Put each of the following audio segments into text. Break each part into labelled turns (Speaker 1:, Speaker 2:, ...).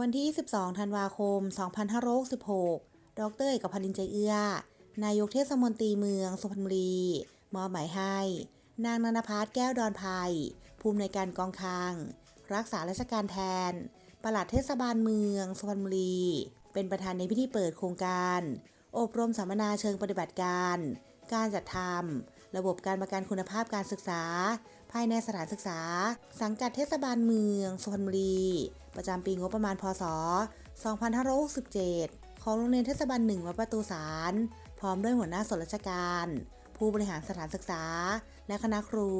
Speaker 1: วันที่ 22 ธันวาคม 2566 ดรเอกพันธ์ลินใจเอื้อ นายกเทศมนตรีเมืองสุพรรณบุรี มอบหมายให้ นางนันพัฒน์แก้วดอนภัย ภูมิในการกองคังรักษาราชการแทน ปลัดเทศบาลเมืองสุพรรณบุรี เป็นประธานในพิธีเปิดโครงการ อบรมสัมมนาเชิงปฏิบัติการ การจัดทำ ระบบการประกันคุณภาพการศึกษา ภายในสถานศึกษา สังกัดเทศบาลเมืองสุพรรณบุรี ประจำปีงบประมาณพศ 2567 ของโรงเรียนเทศบาลหนึ่งวัดประตูสาร พร้อมด้วยหัวหน้าส่วนราชการ ผู้บริหารสถานศึกษา และคณะครู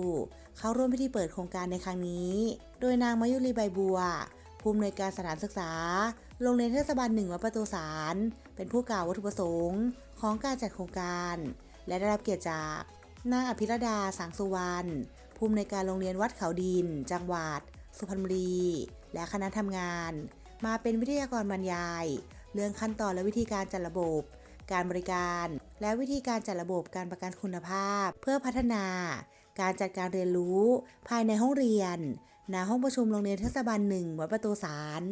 Speaker 1: เข้าร่วมพิธีเปิดโครงการในครั้งนี้ โดยนางมายุรีใบบัวผู้อำนวยการสถานศึกษา โรงเรียนเทศบาลหนึ่งวัดประตูสาร เป็นผู้กล่าววัตถุประสงค์ของการจัดโครงการ และได้รับเกียรติจาก นางอภิรดาสังสุวรรณผู้อำนวยการโรงเรียนวัดเขาดิน จังหวัด สุพรรณบุรี และคณะทำงาน มาเป็นวิทยากรบรรยาย เรื่องขั้นตอนและวิธีการจัดระบบ การบริการ และวิธีการจัดระบบการประกันคุณภาพ เพื่อพัฒนา การจัดการเรียนรู้ ภายในห้องเรียนณห้องประชุมโรงเรียนเทศบาลหนึ่งวัดประตูสาร